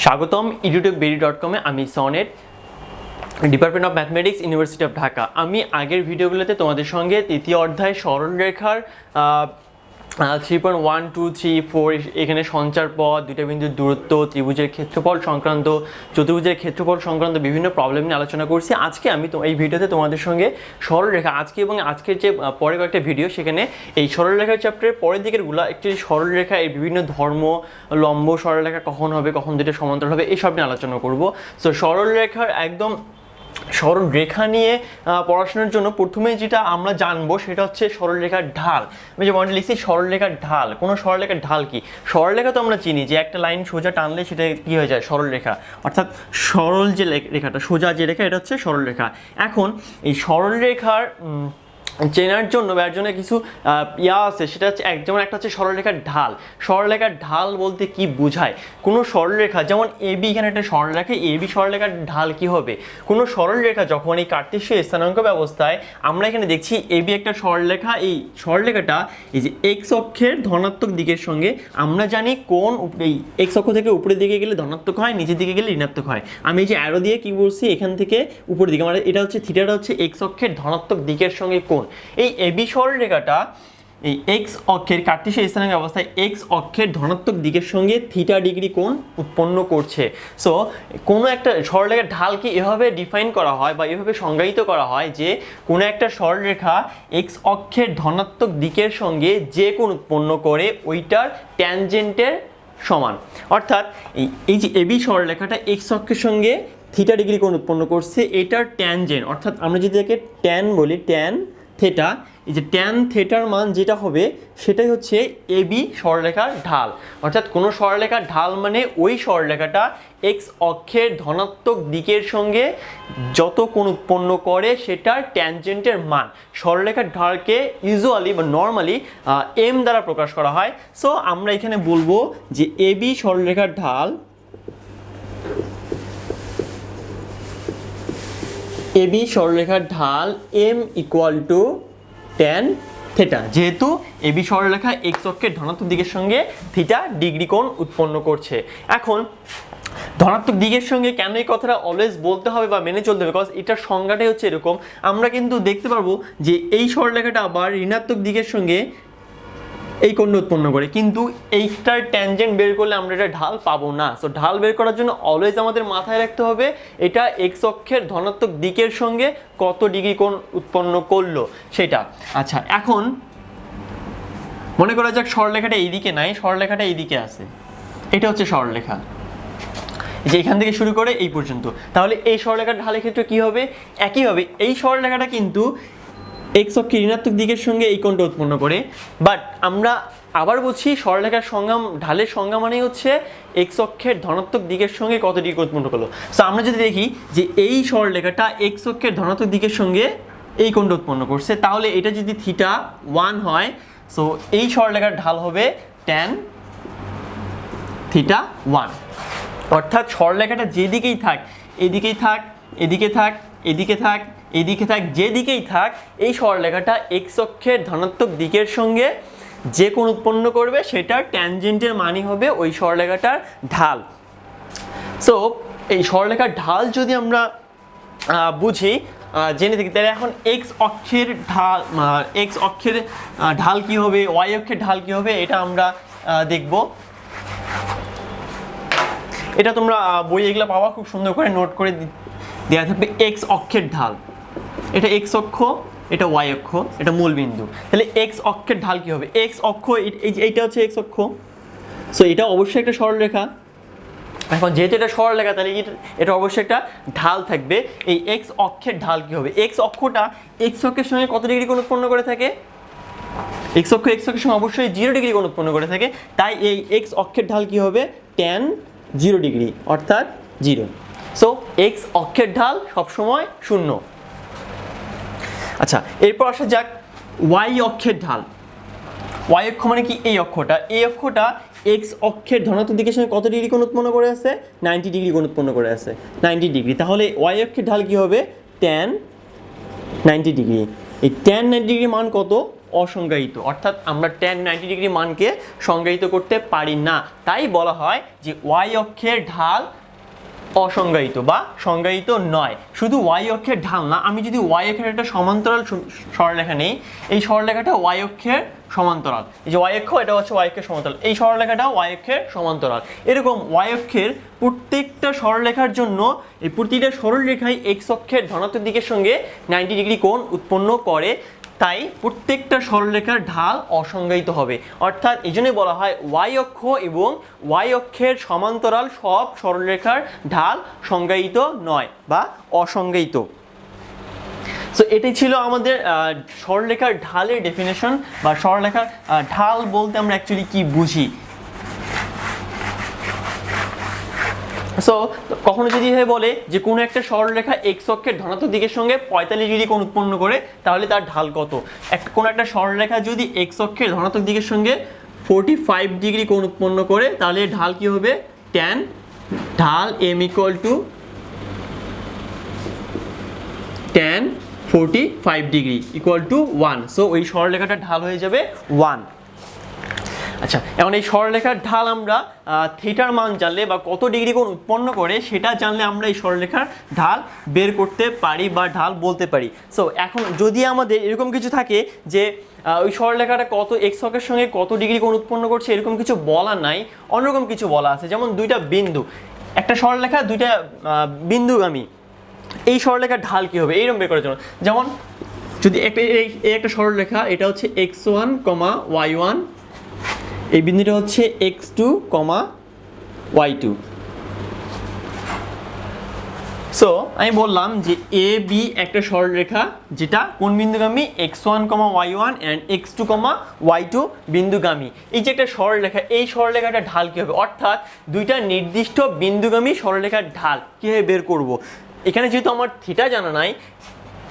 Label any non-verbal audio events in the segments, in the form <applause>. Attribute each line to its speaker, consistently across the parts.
Speaker 1: স্বাগতম ইউটিউব বেরি ডট কমে আমি sonnet department of mathematics university of Dhaka আমি আগের ভিডিওগুলোতে তোমাদের সঙ্গে তৃতীয় অধ্যায় সরলরেখার three point one, two, three, four এখানে সঞ্চার পথ, দুইটা বিন্দুর দূরত্ব, ত্রিভুজের ক্ষেত্রফল সংক্রান্ত, চতুর্ভুজের ক্ষেত্রফল সংক্রান্ত বিভিন্ন প্রবলেম নিয়ে আলোচনা করছি। আজকে আমি তো এই ভিডিওতে তোমাদের সঙ্গে সরলরেখা, আজকে এবং আজকের যে পরের কয়েকটা ভিডিও সেখানে এই সরলরেখার চ্যাপ্টারের পরের দিকেরগুলা একটি সরলরেখা এই বিভিন্ন ধর্ম, লম্ব সরলরেখা কখন হবে, কখন দুটো সমান্তরাল হবে, এসব নিয়ে আলোচনা করব। সো সরলরেখার একদম সরল রেখা নিয়ে পড়াশোনার জন্য প্রথমে যেটা আমরা জানব সেটা হচ্ছে সরলরেখার ঢাল। আমি যে মনে লিখছি সরলরেখার ঢাল, কোনো সরলরেখার ঢাল কি? সরলরেখা তো আমরা চিনি, যে একটা লাইন সোজা টানলে সেটা কী হয়ে যায়? সরলরেখা। অর্থাৎ সরল যে রেখাটা, সোজা যে রেখা, এটা হচ্ছে সরলরেখা। এখন এই সরলরেখার চেনার জন্য বা এর জন্য কিছু ইয়া আছে, সেটা হচ্ছে এক, যেমন একটা হচ্ছে সরলরেখার ঢাল। সরলরেখার ঢাল বলতে কি বোঝায়? কোনো সরলরেখা, যেমন এবি এখানে একটা সরলরেখা এবি সরলরেখার ঢাল কি হবে? কোনো সরলরেখা যখন এই কার্তেশীয় স্থানাঙ্ক ব্যবস্থায় আমরা এখানে দেখছি এবি একটা সরলরেখা, এই সরলরেখাটা এই যে এক্স অক্ষের ধনাত্মক দিকের সঙ্গে আমরা জানি কোন এই এক্স অক্ষ থেকে উপরের দিকে গেলে ধনাত্মক হয়, নিচের দিকে গেলে ঋণাত্মক হয়। আমি এই যে অ্যারো দিয়ে কি বলছি, এখান থেকে উপরের দিকে মানে এটা হচ্ছে থিটাটা হচ্ছে এক্স অক্ষের ধনাত্মক দিকের সঙ্গে কোণ। এই এবি সরলরেখাটা এই এক্স অক্ষের কার্তেশীয় স্থানাঙ্ক অবস্থায় এক্স অক্ষের ধনাত্মক দিকের সঙ্গে থিটা ডিগ্রি কোণ উৎপন্ন করছে। সো কোনো একটা সরলরেখার ঢালকে এভাবে ডিফাইন করা হয় বা এভাবে সংজ্ঞায়িত করা হয় যে কোনো একটা সরলরেখা এক্স অক্ষের ধনাত্মক দিকের সঙ্গে যে কোণ উৎপন্ন করে ওইটার ট্যানজেন্টের সমান। অর্থাৎ এই যে এবি সরলরেখাটা এক্স অক্ষের সঙ্গে থিটা ডিগ্রি কোণ উৎপন্ন করছে, এটার ট্যানজেন্ট অর্থাৎ আমরা যদি এটাকে ট্যান বলি ট্যান থেটা এই যে ট্যান থেটার মান যেটা হবে, সেটাই হচ্ছে এবি সরলরেখার ঢাল। অর্থাৎ কোনো সরলরেখার ঢাল মানে ওই সরলরেখাটা এক্স অক্ষের ধনাত্মক দিকের সঙ্গে যত কোণ উৎপন্ন করে, সেটার ট্যানজেন্টের মান। সরলরেখার ঢালকে ইউজুয়ালি বা নর্মালি এম দ্বারা প্রকাশ করা হয়। সো আমরা এখানে বলব যে এবি সরলরেখার ঢাল এবি সরলরেখার ঢাল M equal to tan theta যেহেতু এবি সরলরেখা এক্স অক্ষের ধনাত্মক দিকের সঙ্গে থিটা ডিগ্রি কোণ উৎপন্ন করছে। এখন, ধনাত্মক দিকের সঙ্গে কেন এই কথাটা অলওয়েজ বলতে হবে বা মেনে চলতে হবে? বিকজ এটার সংজ্ঞাটাই হচ্ছে এরকম। আমরা কিন্তু দেখতে পারব যে এই সরলরেখাটা আবার ঋণাত্মক দিকের সঙ্গে এই কোণটা উৎপন্ন করে। কিন্তু এইটার ট্যানজেন্ট বের করলে আমরা এটা ঢাল পাবো না। সো ঢাল বের করার জন্য অলওয়েজ আমাদের মাথায় রাখতে হবে, এটা এক্স অক্ষের ধনাত্মক দিকের সঙ্গে কত ডিগ্রি কোণ উৎপন্ন করল সেটা। আচ্ছা এখন মনে করা যাক সরলরেখাটা এইদিকে নাই সরলরেখাটা এইদিকে আছে। এটা হচ্ছে সরলরেখা যে এখান থেকে শুরু করে এই পর্যন্ত। তাহলে এই সরলরেখার ঢালের ক্ষেত্রে কি হবে? একই হবে এই সরলরেখাটা কিন্তু এক্স অক্ষের ঋণাত্মক দিকের সঙ্গে এই কোণটা উৎপন্ন করে। বাট আমরা আবার বলছি সরলরেখার সংজ্ঞা ঢালের সংজ্ঞা মানেই হচ্ছে এক্স অক্ষের ধনাত্মক দিকের সঙ্গে কত ডিগ্রি উৎপন্ন করল। সো আমরা যদি দেখি যে এই সরলরেখাটা এক্স অক্ষের ধনাত্মক দিকের সঙ্গে এই কোণটা উৎপন্ন করছে, তাহলে এটা যদি থিটা ওয়ান হয় সো এই সরলরেখার ঢাল হবে ট্যান থিটা ওয়ান অর্থাৎ সরলরেখাটা যেদিকেই থাক, এদিকেই থাক, এদিকে থাক এদিকে থাক এদিকে থাক, যেদিকেই থাক, এই সরলরেখাটা এক্স অক্ষের ধনাত্মক দিকের সঙ্গে যে কোণ উৎপন্ন করবে, সেটার ট্যানজেন্টের মানই হবে ওই সরলরেখাটার ঢাল। সো এই সরলরেখার ঢাল যদি আমরা বুঝি জেনে থাকি, তাহলে এখন এক্স অক্ষের ঢাল এক্স অক্ষের ঢাল কি হবে ওয়াই অক্ষের ঢাল কি হবে, এটা আমরা দেখব। এটা তোমরা বই এগুলো পাওয়া, খুব সুন্দর করে নোট করে দেওয়া থাকবে এক্স অক্ষের ঢাল। এটা এক্স অক্ষ, এটা ওয়াই অক্ষ, এটা মূল বিন্দু। তাহলে এক্স অক্ষের ঢাল কি হবে? এক্স অক্ষ, এই- এই এইটা হচ্ছে এক্স অক্ষ। সো এটা অবশ্যই একটা সরলরেখা এখন যেহেতু এটা সরলরেখা তাহলে এটা- অবশ্যই একটা ঢাল থাকবে। এই এক্স অক্ষের ঢাল কি হবে? এক্স অক্ষটা এক্স অক্ষের সঙ্গে কত ডিগ্রি কোণ উৎপন্ন করে থাকে? এক্স অক্ষ এক্স অক্ষের সঙ্গে অবশ্যই জিরো ডিগ্রি কোণ উৎপন্ন করে থাকে। তাই এই এক্স অক্ষের ঢাল কি হবে? টেন জিরো ডিগ্রি, অর্থাৎ জিরো সো এক্স অক্ষের ঢাল সবসময় শূন্য। আচ্ছা এরপর আসা যাক ওয়াই অক্ষের ঢাল। ওয়াই অক্ষ মানে কি? এই অক্ষটা। এই অক্ষটা এক্স অক্ষের ধনাত্মক দিকের সঙ্গে কত ডিগ্রি কোণ উৎপন্ন করে আছে? নাইনটি ডিগ্রি কোণ উৎপন্ন করে আছে। Ninety degree. তাহলে ওয়াই অক্ষের ঢাল কি হবে? Tan ninety degree. এই টেন নাইনটি ডিগ্রি মান কত? অসংজ্ঞায়িত। অর্থাৎ আমরা টেন নাইনটি ডিগ্রি মানকে সংজ্ঞায়িত করতে পারি না। তাই বলা হয় যে ওয়াই অক্ষের ঢাল অসংজ্ঞায়িত বা সংজ্ঞায়িত নয়। শুধু ওয়াই অক্ষের ঢাল না, আমি যদি ওয়াই অক্ষের একটা সমান্তরাল সরলরেখা নেই, এই সরলরেখাটা ওয়াই অক্ষের সমান্তরাল। এই যে ওয়াই অক্ষ, এটা হচ্ছে ওয়াই অক্ষের সমান্তরাল। এই সরলরেখাটা ওয়াই অক্ষের সমান্তরাল। এরকম ওয়াই অক্ষের প্রত্যেকটা সরলরেখার জন্য এই প্রতিটা সরলরেখায় এক্স অক্ষের ধনাত্মক দিকের সঙ্গে নাইনটি ডিগ্রি কোণ উৎপন্ন করে। তাই প্রত্যেকটা সরলরেখার ঢাল অসংজ্ঞায়িত হবে। অর্থাৎ এই জন্যই বলা হয় ওয়াই অক্ষ এবং ওয়াই অক্ষের সমান্তরাল সব সরলরেখার ঢাল সংজ্ঞায়িত নয় বা অসংজ্ঞায়িত। সো এটি ছিল আমাদের সরলরেখার ঢালের ডেফিনেশন বা সরলরেখার ঢাল বলতে আমরা অ্যাকচুয়ালি কি বুঝি? সো কখনো যদি হয়ে বলে যে কোনো একটা সরলরেখা এক্স অক্ষের ধনাত্মক দিকের সঙ্গে পঁয়তাল্লিশ ডিগ্রি কোণ উৎপন্ন করে, তাহলে তার ঢাল কত? একটা কোনো একটা সরলরেখা যদি এক্স অক্ষের ধনাত্মক দিকের সঙ্গে ফোরটি ফাইভ ডিগ্রি কোণ উৎপন্ন করে, তাহলে ঢাল কি হবে? ট্যান ঢাল M equal to tan forty five degree equal to one so ওই সরলরেখাটার ঢাল হয়ে যাবে ওয়ান আচ্ছা এখন এই সরলরেখার ঢাল আমরা থিটার মান জানলে বা কত ডিগ্রি কোণ উৎপন্ন করে সেটা জানলে আমরা এই সরলরেখার ঢাল বের করতে পারি বা ঢাল বলতে পারি। সো এখন যদি আমাদের এরকম কিছু থাকে যে ওই সরলরেখাটা কত এক্স অক্ষের সঙ্গে কত ডিগ্রি কোণ উৎপন্ন করছে এরকম কিছু বলা নাই, অন্যরকম কিছু বলা আছে। যেমন দুইটা বিন্দু, একটা সরলরেখা দুইটা বিন্দুগামী। এই সরলরেখার ঢাল কী হবে? এইরকম বের করার জন্য। যেমন, যদি একটা এই একটা সরলরেখা এটা হচ্ছে x one comma y one এই বিন্দুটা হচ্ছে x two comma y two so আমি বললাম যে এ বি একটা সরলরেখা যেটা কোন বিন্দুগামী? X one comma Y one and X two comma Y two বিন্দুগামী। এই যে একটা সরলরেখা এই সরলরেখাটার ঢাল কী হবে? অর্থাৎ দুইটা নির্দিষ্ট বিন্দুগামী সরলরেখার ঢাল কীভাবে বের করব? এখানে যেহেতু আমার থিটা জানা নাই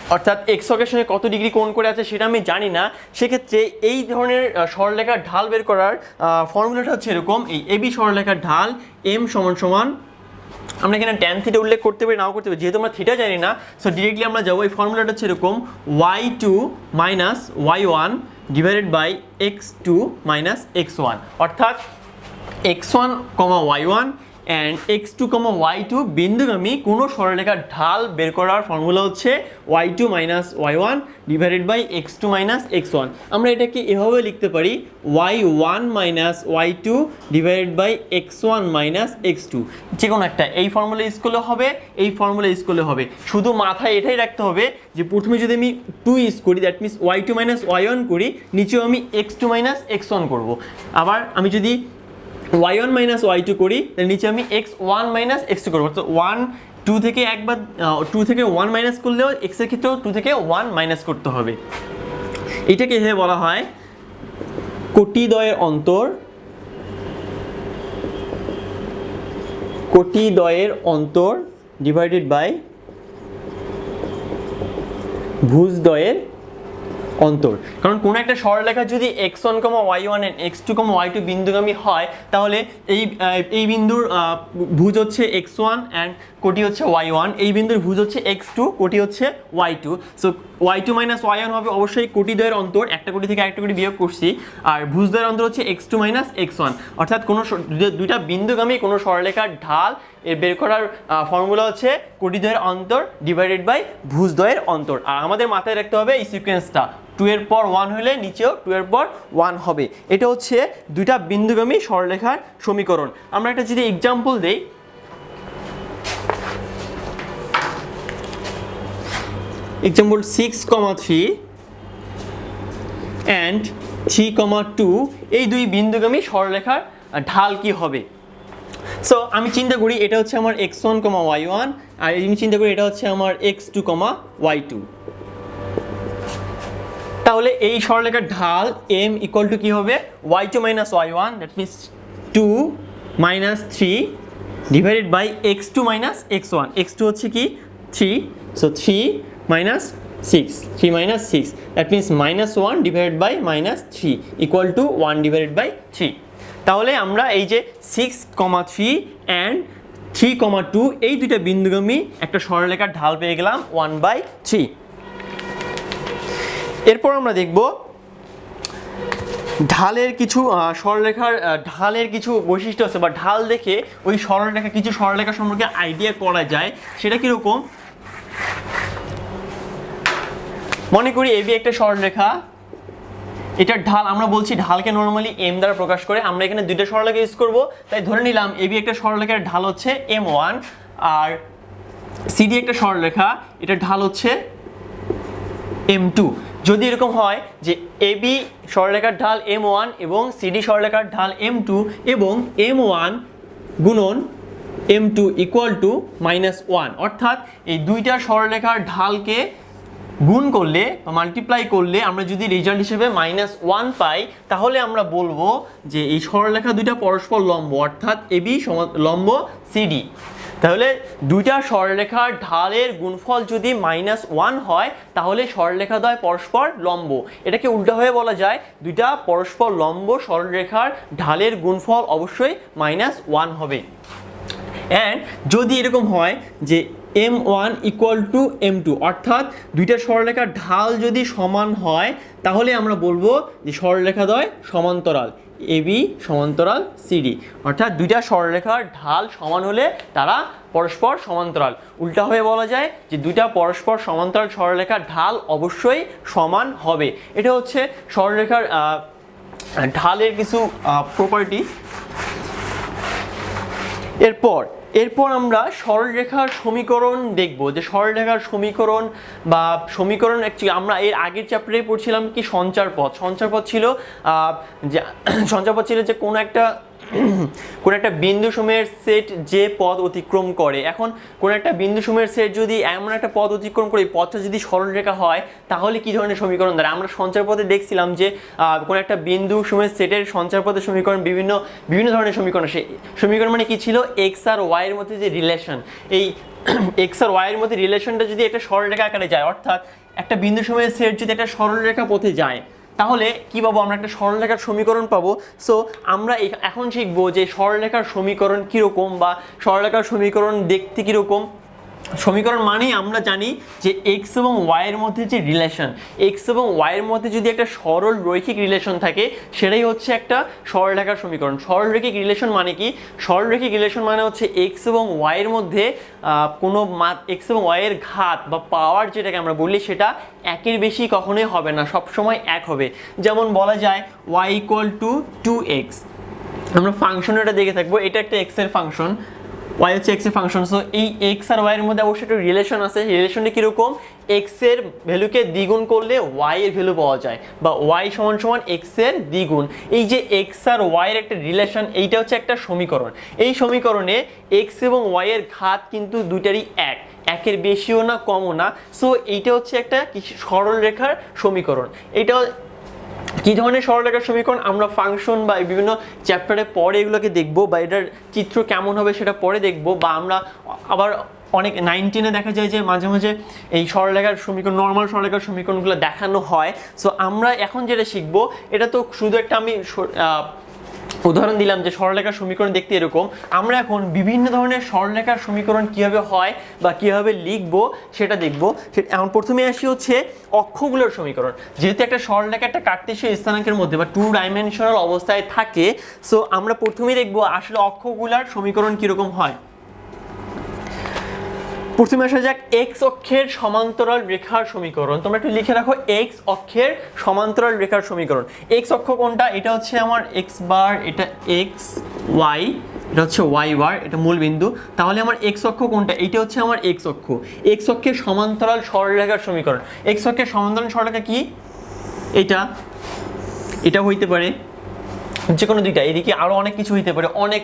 Speaker 1: অর্থাৎ এক্স অক্ষের সঙ্গে কত ডিগ্রি কোণ করে আছে সেটা আমি জানি না। সেক্ষেত্রে এই ধরনের আহ, সরলরেখার ঢাল বের করার ফর্মুলাটা হচ্ছে এরকম এই এবি সরলরেখার ঢাল এম সমান সমান আমরা এখানে ট্যান থিটা উল্লেখ করতে পারি নাও করতে পারি যেহেতু আমরা থিটা জানি না সো ডিরেক্টলি আমরা যাব এই ফর্মুলাটা হচ্ছে এরকম Y two minus Y one divided by X two minus X one অর্থাৎ X one comma Y one and X two comma Y two বিন্দুগামী কোনো সরলরেখার ঢাল বের করার ফর্মুলা হচ্ছে Y two minus Y one divided by X two minus X one আমরা এটাকে এভাবে লিখতে পারি Y one minus Y two divided by X one minus X two যে কোনো একটা, এই ফর্মুলা ইউজ করলে হবে, এই ফর্মুলা ইউজ করলে হবে। শুধু মাথায় এটাই রাখতে হবে যে প্রথমে যদি আমি টু ইউজ করি that means Y two minus Y one করি, নিচেও আমি X two minus X one করব। আবার আমি যদি Y one minus Y two করি নিচে আমি X one minus X two করব। অর্থাৎ ওয়ান টু থেকে একবার টু থেকে ওয়ান মাইনাস করলেও এক্সের ক্ষেত্রেও টু থেকে ওয়ান মাইনাস করতে হবে। এটাকে এভাবে বলা হয় কোটিদ্বয়ের অন্তর কোটিদ্বয়ের অন্তর ডিভাইডেড বাই ভুজদ্বয়ের অন্তর। কারণ কোনো একটা সরলরেখা যদি X one comma Y one and X two comma Y two বিন্দুগামী হয়, তাহলে এই এই বিন্দুর ভুজ হচ্ছে এক্স ওয়ান অ্যান্ড কোটি হচ্ছে ওয়াই ওয়ান এই বিন্দুর ভুজ হচ্ছে এক্স টু কোটি হচ্ছে Y two so Y two minus Y one হবে অবশ্যই কোটি দ্বয়ের অন্তর, একটা কোটি থেকে একটা কোটি বিয়োগ করছি। আর ভুজ দ্বয়ের অন্তর হচ্ছে X two minus X one অর্থাৎ কোনো দুইটা বিন্দুগামী কোনো সরলরেখার ঢাল এর বের করার ফর্মুলা হচ্ছে কোটি দ্বয়ের অন্তর ডিভাইডেড বাই ভুজ দ্বয়ের অন্তর। আর আমাদের মাথায় রাখতে হবে এই সিকোয়েন্সটা টু এর পর ওয়ান হলে নিচেও টু এর পর ওয়ান হবে। এটা হচ্ছে দুইটা বিন্দুগামী সরলরেখার সমীকরণ। আমরা একটা যদি এক্সাম্পল দেই example six comma three and three comma two এই দুই বিন্দুগামী সরলরেখার ঢাল কি হবে? সো আমি চিন্তা করি এটা হচ্ছে আমার X one comma Y one আর আমি চিন্তা করি এটা হচ্ছে আমার X two comma Y two তাহলে এই সরলরেখার ঢাল এম ইকুয়াল টু কী হবে? Y two minus Y one that means two minus three divided by X two minus X one X two হচ্ছে কি? Three so three minus six three minus six that means minus one divided by minus three equal to one divided by three তাহলে আমরা এই যে six comma three and three comma two এই দুইটা বিন্দুগামী একটা সরলরেখার ঢাল পেয়ে গেলাম ওয়ান বাই থ্রি এরপর আমরা দেখব ঢালের কিছু সরলরেখার ঢালের কিছু বৈশিষ্ট্য আছে, বা ঢাল দেখে ওই সরলরেখা, কিছু সরলরেখা সম্পর্কে আইডিয়া করা যায়। সেটা কীরকম? মনে করি এবি একটা সরলরেখা এটার ঢাল আমরা বলছি ঢালকে নর্মালি এম দ্বারা প্রকাশ করে। আমরা এখানে দুইটা সরলরেখা ইউজ করব। তাই ধরে নিলাম এবি একটা সরলরেখার ঢাল হচ্ছে এম ওয়ান আর সিডি একটা সরলরেখা, এটার ঢাল হচ্ছে এম টু যদি এরকম হয় যে এবি সরলরেখার ঢাল এম ওয়ান এবং সিডি সরলরেখার ঢাল এম টু এবং এম ওয়ান গুণন M two equal to minus one অর্থাৎ এই দুইটা সরলরেখার ঢালকে গুণ করলে বা মাল্টিপ্লাই করলে আমরা যদি রেজাল্ট হিসেবে মাইনাস ওয়ান পাই, তাহলে আমরা বলব যে এই সরলরেখা দুইটা পরস্পর লম্ব, অর্থাৎ এবি লম্ব সিডি তাহলে দুইটা সরলরেখার ঢালের গুণফল যদি মাইনাস ওয়ান হয়, তাহলে সরলরেখা দ্বয় পরস্পর লম্ব। এটাকে উল্টো হয়ে বলা যায়। দুইটা পরস্পর লম্ব সরলরেখার ঢালের গুণফল অবশ্যই মাইনাস ওয়ান হবে। অ্যান্ড যদি এরকম হয় যে M one equal to M two অর্থাৎ দুইটা সরলরেখার ঢাল যদি সমান হয়, তাহলে আমরা বলব যে সরলরেখাদ্বয় সমান্তরাল এবি সমান্তরাল সিডি অর্থাৎ দুইটা সরলরেখার ঢাল সমান হলে তারা পরস্পর সমান্তরাল। উল্টা হয়ে বলা যায় যে দুইটা পরস্পর সমান্তরাল সরলরেখার ঢাল অবশ্যই সমান হবে। এটা হচ্ছে সরলরেখার ঢালের কিছু প্রপার্টি এরপর এরপর আমরা সরলরেখার সমীকরণ দেখব যে সরলরেখার সমীকরণ বা সমীকরণ অ্যাকচুয়ালি আমরা এর আগের চ্যাপ্টারে পড়ছিলাম কি সঞ্চার পথ সঞ্চার পথ ছিল যে <coughs> সঞ্চার পথ ছিল যে কোনো একটা কোন একটা বিন্দু সময়ের সেট যে পথ অতিক্রম করে। এখন কোন একটা বিন্দু সময়ের সেট যদি এমন একটা পথ অতিক্রম করে পথটা যদি সরলরেখা হয়, তাহলে কি ধরনের সমীকরণ দাঁড়ায়? আমরা সঞ্চার পথে দেখছিলাম যে কোন একটা বিন্দু সময়ের সেটের সঞ্চার পথের সমীকরণ বিভিন্ন বিভিন্ন ধরনের সমীকরণ আসে। সমীকরণ মানে কি ছিল? এক্স আর ওয়াই এর মধ্যে যে রিলেশন এই <clears throat> এক্স আর ওয়াই এর মধ্যে রিলেশনটা যদি একটা সরলরেখা আকারে যায়, অর্থাৎ একটা বিন্দু সময়ের সেট যদি একটা সরলরেখা পথে যায় তাহলে কি পাবো? আমরা একটা সরলরেখার সমীকরণ পাবো। সো আমরা এখ- এখন শিখব যে সরলরেখার সমীকরণ কীরকম বা সরলরেখার সমীকরণ দেখতে কীরকম। সমীকরণ মানেই আমরা জানি যে এক্স এবং ওয়াইয়ের মধ্যে যে রিলেশন এক্স এবং ওয়াইয়ের মধ্যে যদি একটা সরল রৈখিক রিলেশন থাকে, সেটাই হচ্ছে একটা সরলরেখার সমীকরণ। সরলরেখিক রিলেশন মানে কি? সরলরেখিক রিলেশন মানে হচ্ছে এক্স এবং ওয়াইয়ের মধ্যে কোনো এক্স এবং ওয়াইয়ের ঘাত বা পাওয়ার যেটাকে আমরা বলি, সেটা একের বেশি কখনোই হবে না, সবসময় এক হবে। যেমন বলা যায় Y equal to two X আমরা ফাংশন এটা দেখে থাকব, এটা একটা এক্সের ফাংশন ওয়াই হচ্ছে এক্সের ফাংশন সো এই এক্স আর ওয়াই এর মধ্যে অবশ্যই একটা রিলেশন আছে। রিলেশনটা কীরকম? এক্সের ভ্যালুকে দ্বিগুণ করলে ওয়াই এর ভ্যালু পাওয়া যায় বা ওয়াই সমান সমান এক্সের দ্বিগুণ। এই যে এক্স আর ওয়াই এর একটা রিলেশন এইটা হচ্ছে একটা সমীকরণ। এই সমীকরণে এক্স এবং ওয়াই এর ঘাত কিন্তু দুইটারই এক। একের বেশিও না, কমও না। সো এইটা হচ্ছে একটা সরল রেখার সমীকরণ। এটা কি ধরনের সরলরেখার সমীকরণ? আমরা ফাংশন বা বিভিন্ন চ্যাপ্টারে পরে এগুলোকে দেখব বা এটার চিত্র কেমন হবে সেটা পরে দেখব বা আমরা আবার অনেক নাইনটিনে দেখা যায় যে মাঝে মাঝে এই সরলরেখার সমীকরণ নর্মাল সরলরেখার সমীকরণগুলো দেখানো হয়। সো আমরা এখন যেটা শিখব, এটা তো শুধু একটা আমি উদাহরণ দিলাম যে সরলরেখার সমীকরণ দেখতে এরকম। আমরা এখন বিভিন্ন ধরনের সরলরেখার সমীকরণ কীভাবে হয় বা কীভাবে লিখব সেটা দেখব। এখন প্রথমে আসি হচ্ছে অক্ষগুলোর সমীকরণ। যেহেতু একটা সরলরেখা একটা কার্তেশীয় স্থানাঙ্কের মধ্যে বা টু ডাইমেনশনাল অবস্থায় থাকে সো আমরা প্রথমেই দেখব আসলে অক্ষগুলার সমীকরণ কীরকম হয়। প্রথমে আসা যাক এক্স অক্ষের সমান্তরাল রেখার সমীকরণ। তোমরা একটু লিখে রাখো এক্স অক্ষের সমান্তরাল রেখার সমীকরণ। এক্স অক্ষ কোনটা? এটা হচ্ছে আমার এক্স বার, এটা এক্স ওয়াই এটা হচ্ছে ওয়াই বার, এটা মূল বিন্দু। তাহলে আমার এক্স অক্ষ কোনটা? এটা হচ্ছে আমার এক্স অক্ষ। এক্স অক্ষের সমান্তরাল সরলরেখার সমীকরণ। এক্স অক্ষের সমান্তরাল সরলরেখা কি? এটা এটা হইতে পারে যে কোনো দুইটা। এদিকে আরও অনেক কিছু হইতে পারে। অনেক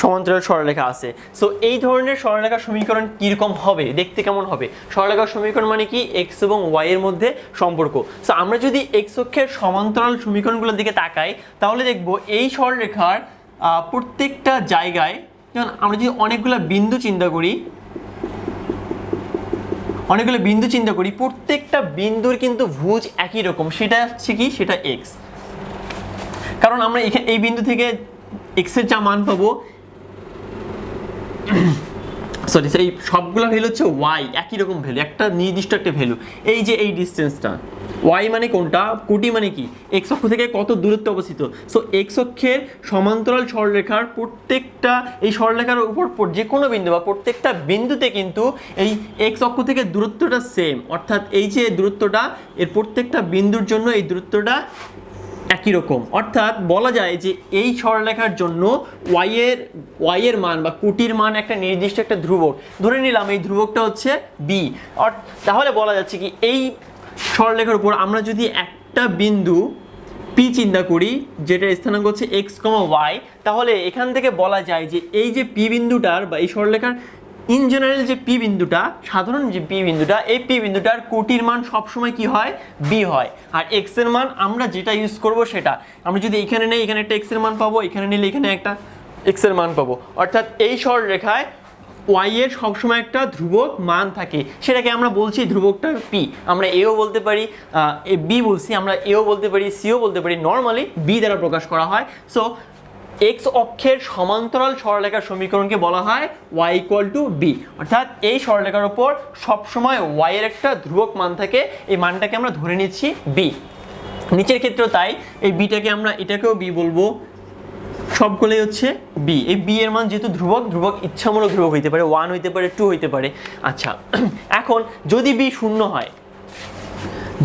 Speaker 1: সমান্তরাল সরলরেখা আছে। সো এই ধরনের সরলরেখার সমীকরণ কীরকম হবে? দেখতে কেমন হবে? সরলরেখার সমীকরণ মানে কি? এক্স এবং ওয়াই এর মধ্যে সম্পর্ক। সো আমরা যদি এক্স অক্ষের সমান্তরাল সমীকরণগুলোর দিকে তাকাই, তাহলে দেখব এই সরলরেখার প্রত্যেকটা জায়গায়, যেমন আমরা যদি অনেকগুলো বিন্দু চিন্তা করি, অনেকগুলো বিন্দু চিন্তা করি, প্রত্যেকটা বিন্দুর কিন্তু ভুজ একই রকম। সেটা হচ্ছে কি? সেটা এক্স কারণ আমরা এখানে এই বিন্দু থেকে এক্সের যা মান পাবো সরি এই সবগুলো ভ্যালু হচ্ছে ওয়াই একই রকম ভ্যালু একটা নির্দিষ্ট একটা ভ্যালু এই যে এই ডিস্টেন্সটা ওয়াই মানে কোনটা? কোটি মানে কি? এক্স অক্ষ থেকে কত দূরত্বে অবস্থিত? সো এক্স অক্ষের সমান্তরাল সরলরেখার প্রত্যেকটা, এই সরলরেখার উপর পর- যে কোনো বিন্দু বা প্রত্যেকটা বিন্দুতে কিন্তু এই এক্স অক্ষ থেকে দূরত্বটা সেম অর্থাৎ এই যে দূরত্বটা, এর প্রত্যেকটা বিন্দুর জন্য এই দূরত্বটা একই রকম। অর্থাৎ বলা যায় যে এই সরলরেখার জন্য y এর মান বা কুটির মান একটা নির্দিষ্ট একটা ধ্রুবক। ধরে নিলাম এই ধ্রুবকটা হচ্ছে b তাহলে বলা যাচ্ছে কি এই সরলরেখার উপর আমরা যদি একটা বিন্দু পি চিন্তা করি, যেটার স্থানাঙ্ক হচ্ছে এক্স কমা ওয়াই তাহলে এখান থেকে বলা যায় যে এই যে পি বিন্দুটার বা এই সরলরেখার ইন জেনারেল যে পি বিন্দুটা, সাধারণ যে পি বিন্দুটা, এই পি বিন্দুটার কোটির মান সবসময় কি হয়? বি হয়। আর এক্সের মান আমরা যেটা ইউজ করব সেটা। আমরা যদি এখানে নেই, এখানে একটা এক্সের মান পাবো, এখানে নিলে এখানে একটা এক্সের মান পাবো। অর্থাৎ এই সরলরেখায় ওয়াই এর সবসময় একটা ধ্রুবক মান থাকে। সেটাকে আমরা বলছি ধ্রুবকটা পি আমরা এও বলতে পারি বি বলছি, আমরা এও বলতে পারি সিও বলতে পারি। নর্মালি বি দ্বারা প্রকাশ করা হয়। সো এক্স অক্ষের সমান্তরাল সরলরেখার সমীকরণকে বলা হয় ওয়াই ইকুয়াল টু বি অর্থাৎ এই সরলরেখার উপর সবসময় ওয়াই এর একটা ধ্রুবক মান থাকে, এই মানটাকে আমরা ধরে নিচ্ছি বি নিচের ক্ষেত্রেও তাই, এই বিটাকে আমরা এটাকেও বি বলব। সবগুলোই হচ্ছে বি এই বি এর মান যেহেতু ধ্রুবক ধ্রুবক ইচ্ছামূলক ধ্রুবক হইতে পারে ওয়ান হইতে পারে টু হইতে পারে। আচ্ছা <clears throat> এখন যদি বি শূন্য হয়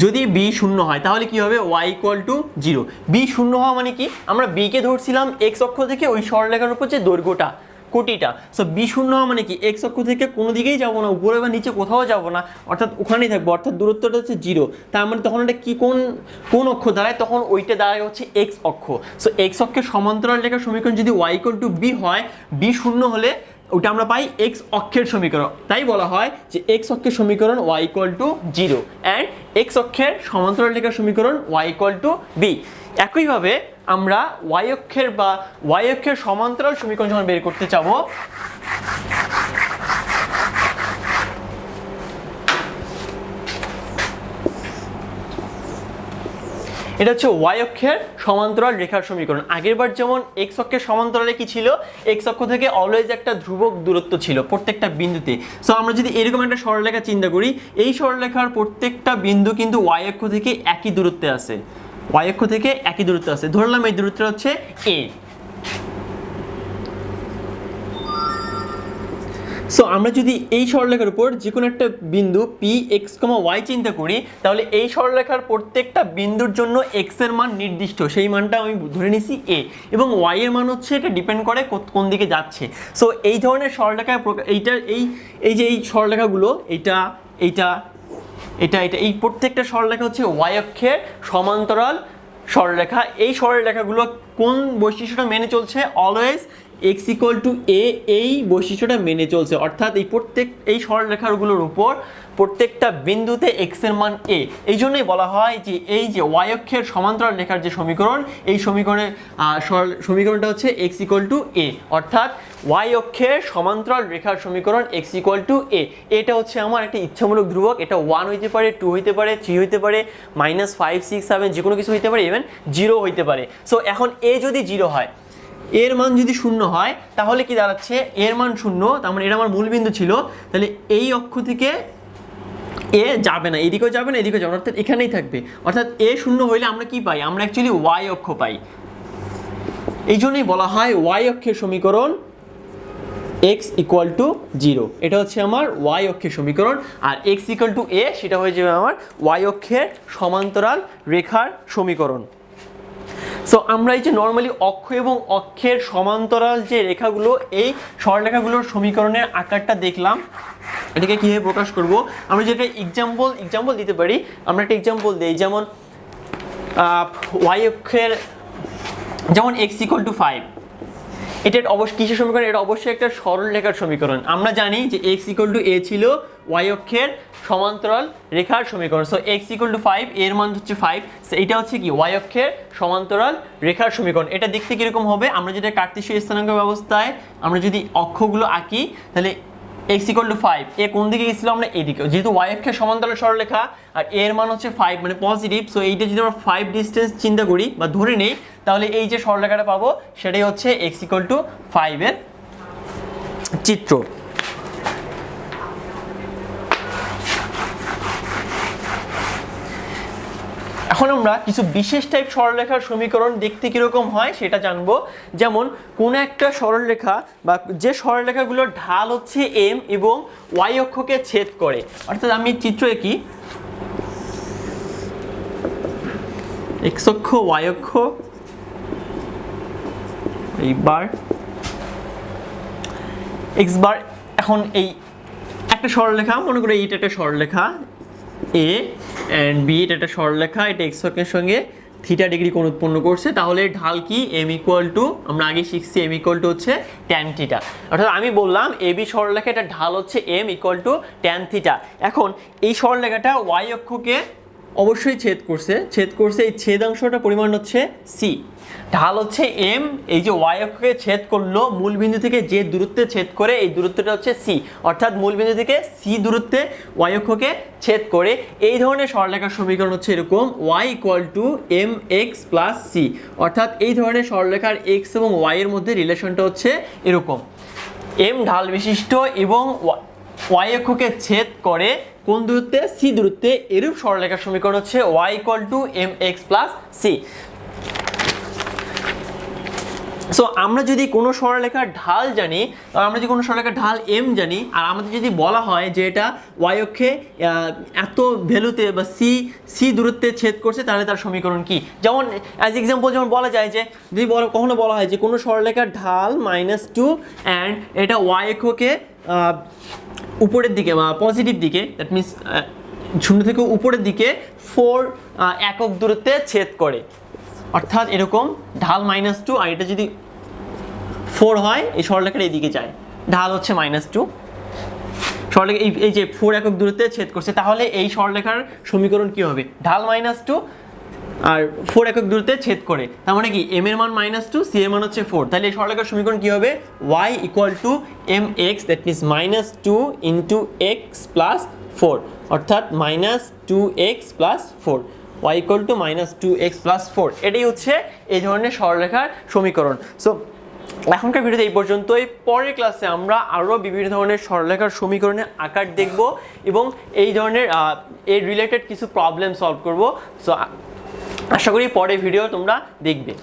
Speaker 1: যদি বি শূন্য হয়, তাহলে কি হবে? Y equal to zero B শূন্য হওয়া মানে কি? আমরা বিকে ধরছিলাম এক্স অক্ষ থেকে ওই সরলরেখার উপর যে দৈর্ঘ্যটা, কোটিটা। সো বি শূন্য হওয়া মানে কি? এক্স অক্ষ থেকে কোনো দিকেই যাব না, উপরে বা নিচে কোথাও যাব না, অর্থাৎ ওখানেই থাকব, অর্থাৎ দূরত্বটা হচ্ছে জিরো তার মানে তখন এটা কি কোন কোন অক্ষ দাঁড়ায়? তখন ওইটা দাঁড়ায় হচ্ছে এক্স অক্ষ। সো এক্স অক্ষের সমান্তরাল রেখার সমীকরণ যদি ওয়াই ইকুয়াল টু বি হয় বি শূন্য হলে ওটা আমরা পাই এক্স অক্ষের সমীকরণ। তাই বলা হয় যে এক্স অক্ষের সমীকরণ Y equal to zero and X অক্ষের সমান্তরাল রেখার সমীকরণ ওয়াই ইকুয়াল টু বি একইভাবে আমরা ওয়াই অক্ষের বা ওয়াই অক্ষের সমান্তরাল সমীকরণ যখন বের করতে চাবো এটা হচ্ছে ওয়াই অক্ষের সমান্তরাল রেখার সমীকরণ। আগেরবার যেমন এক্স অক্ষের সমান্তরালে কি ছিল? এক্স অক্ষ থেকে অলওয়েজ একটা ধ্রুবক দূরত্ব ছিল প্রত্যেকটা বিন্দুতে। সো আমরা যদি এরকম একটা সরলরেখা চিন্তা করি, এই সরলরেখার প্রত্যেকটা বিন্দু কিন্তু ওয়াই অক্ষ থেকে একই দূরত্বে আছে। ওয়াই অক্ষ থেকে একই দূরত্বে আছে। ধরলাম এই দূরত্বটা হচ্ছে এ সো আমরা যদি এই সরলরেখার উপর যে কোনো একটা বিন্দু পি এক্স কমা ওয়াই চিন্তা করি, তাহলে এই সরলরেখার প্রত্যেকটা বিন্দুর জন্য এক্সের মান নির্দিষ্ট। সেই মানটা আমি ধরে নিছি এ এবং ওয়াই এর মান হচ্ছে এটা ডিপেন্ড করে কোন দিকে যাচ্ছে। সো এই ধরনের সরলরেখা এইটার এই এই যে এই সরলরেখাগুলো, এইটা এইটা এটা এটা এই প্রত্যেকটা সরলরেখা হচ্ছে ওয়াই অক্ষের সমান্তরাল সরলরেখা। এই সরলরেখাগুলো কোন বৈশিষ্ট্যটা মেনে চলছে? Always X equal to A এই বৈশিষ্ট্যটা মেনে চলছে। অর্থাৎ এই প্রত্যেক এই সরলরেখাগুলোর উপর প্রত্যেকটা বিন্দুতে এক্সের মান এ এই জন্যই বলা হয় যে এই যে ওয়াই অক্ষের সমান্তরাল রেখার যে সমীকরণ এই সমীকরণের আহ, সরল- সমীকরণটা হচ্ছে এক্স ইকুয়াল টু এ অর্থাৎ ওয়াই অক্ষের সমান্তরাল রেখার সমীকরণ এক্স ইকুয়াল টু এ এটা হচ্ছে আমার একটা ইচ্ছামূলক ধ্রুবক। এটা ওয়ান হইতে পারে টু হইতে পারে থ্রি হইতে পারে মাইনাস ফাইভ সিক্স সেভেন যে কোনো কিছু হইতে পারে ইভেন জিরো হইতে পারে। সো এখন এ যদি জিরো হয় এর মান যদি শূন্য হয়, তাহলে কি দাঁড়াচ্ছে? এর মান শূন্য, তার মানে এটা আমার মূলবিন্দু ছিল, তাহলে এই অক্ষ থেকে এ যাবে না, এদিকেও যাবে না, এদিকেও যাবে না। অর্থাৎ এখানেই থাকবে। অর্থাৎ এ শূন্য হইলে আমরা কি পাই? আমরা অ্যাকচুয়ালি ওয়াই অক্ষ পাই। এই জন্যই বলা হয় ওয়াই অক্ষের সমীকরণ এক্স ইকুয়াল টু জিরো এটা হচ্ছে আমার ওয়াই অক্ষের সমীকরণ, আর এক্স ইকুয়াল টু এ সেটা হয়ে যাবে আমার ওয়াই অক্ষের সমান্তরাল রেখার সমীকরণ। সো আমরা এই যে নর্মালি অক্ষ এবং অক্ষের সমান্তরাল যে রেখাগুলো, এই সরলরেখাগুলোর সমীকরণের আকারটা দেখলাম। এটাকে কীভাবে প্রকাশ করব? আমরা যেটা এক্সাম্পল এক্সাম্পল দিতে পারি, আমরা একটা এক্সাম্পল দিই, যেমন ওয়াই অক্ষের, যেমন এক্স ইকুয়াল টু ফাইভ এটা অবশ্যই কিসের সমীকরণ? এটা অবশ্যই একটা সরল রেখার সমীকরণ। আমরা জানি যে এক্স ইকুয়াল টু এ ছিল ওয়াই অক্ষের সমান্তরাল রেখার সমীকরণ। So X equal to five এর মান হচ্ছে ফাইভ সো এটা হচ্ছে কি? ওয়াই অক্ষের সমান্তরাল রেখার সমীকরণ। এটা দেখতে কীরকম হবে? আমরা যেটা কার্তেশীয় স্থানাঙ্ক ব্যবস্থায় আমরা যদি অক্ষগুলো আঁকি, তাহলে এক্স ইকুয়াল টু ফাইভ এ কোন দিকে গেছিল আমরা? এদিকে যেহেতু ওয়াই অক্ষের সমান্তরাল সরলরেখা, আর এর মান হচ্ছে ফাইভ মানে পজিটিভ সো এইটা যদি আমরা ফাইভ ডিস্টেন্স চিন্তা করি বা ধরে নেই, তাহলে এই যে সরলরেখাটা পাবো, সেটাই হচ্ছে এক্স ইকুয়াল টু ফাইভের চিত্র। এখন আমরা কিছু বিশেষ টাইপ সরলরেখার সমীকরণ দেখতে কীরকম হয় সেটা জানব। যেমন, কোনো একটা সরলরেখা বা যে সরলরেখাগুলোর ঢাল হচ্ছে এম এবং ওয়াই অক্ষকে ছেদ করে। অর্থাৎ আমি চিত্র এঁকি। এক্স অক্ষ ওয়াই অক্ষ। এইবার এক্স বার, এখন এই একটা সরলরেখা, মনে করি এইটা একটা সরলরেখা। এ অ্যান্ড বি এটা সরলরেখা এটা এক্সকের সঙ্গে থিটা ডিগ্রি কোণ উৎপন্ন করছে, তাহলে ঢাল কি? এম ইকুয়াল টু আমরা আগে শিখছি এম ইকুয়াল টু হচ্ছে ট্যান থিটা অর্থাৎ আমি বললাম এ বি সরলরেখা এটা ঢাল হচ্ছে m equal to tan theta এখন এই সরলরেখাটা ওয়াই অক্ষকে অবশ্যই ছেদ করছে। ছেদ করছে, এই ছেদ অংশটা পরিমাণ হচ্ছে সি ঢাল হচ্ছে এম এই যে ওয়াই অক্ষকে ছেদ করল মূল বিন্দু থেকে যে দূরত্বে ছেদ করে, এই দূরত্বটা হচ্ছে সি অর্থাৎ মূল বিন্দু থেকে সি দূরত্বে ওয়াই অক্ষকে ছেদ করে, এই ধরনের সরলরেখার সমীকরণ হচ্ছে এরকম y equal to m x plus c অর্থাৎ এই ধরনের সরলরেখার এক্স এবং ওয়াই এর মধ্যে রিলেশনটা হচ্ছে এরকম। এম ঢাল বিশিষ্ট এবং ওয়াই অক্ষকে ছেদ করে কোন দূরত্বে? সি দূরত্বে। এরূপ সরলরেখার সমীকরণ হচ্ছে y equal to m x plus c so আমরা যদি কোনো সরলরেখার ঢাল জানি আমরা যদি কোনো সরলরেখার ঢাল এম জানি, আর আমাদের যদি বলা হয় যে এটা ওয়াই অক্ষে এত ভ্যালুতে বা সি সি দূরত্বে ছেদ করছে, তাহলে তার সমীকরণ কি? যেমন অ্যাজ এক্সাম্পল যেমন বলা যায় যে, যদি কখনো বলা হয় যে কোনো সরলরেখার ঢাল মাইনাস টু অ্যান্ড এটা ওয়াই অক্ষকে উপরের দিকে বা পজিটিভ দিকে দ্যাট মিনস শূন্য থেকে উপরের দিকে ফোর একক দূরত্বে ছেদ করে। অর্থাৎ এরকম ঢাল মাইনাস টু আর এটা যদি ফোর হয়, এই সরলরেখার এইদিকে যায়। ঢাল হচ্ছে মাইনাস টু সরলরেখা, এই এই যে ফোর একক দূরত্বে ছেদ করছে, তাহলে এই সরলরেখার সমীকরণ কি হবে? ঢাল মাইনাস টু আর ফোর একক দূরত্বে ছেদ করে। তার মানে কি? এম এর মান মাইনাস টু সি এর মান হচ্ছে ফোর তাহলে এই সরলরেখার সমীকরণ কি হবে? Y equal to m x that means minus two into x plus four অর্থাৎ minus two x plus four y equal to minus two x plus four এটাই হচ্ছে এই ধরনের সরলরেখার সমীকরণ। সো এখনকার ভিডিওতে এই পর্যন্তই। পরের ক্লাসে আমরা আরও বিভিন্ন ধরনের সরলরেখার সমীকরণের আকার দেখব এবং এই ধরনের এর রিলেটেড কিছু প্রবলেম সলভ করব। সো আশা করি পরে ভিডিও তোমরা দেখবে।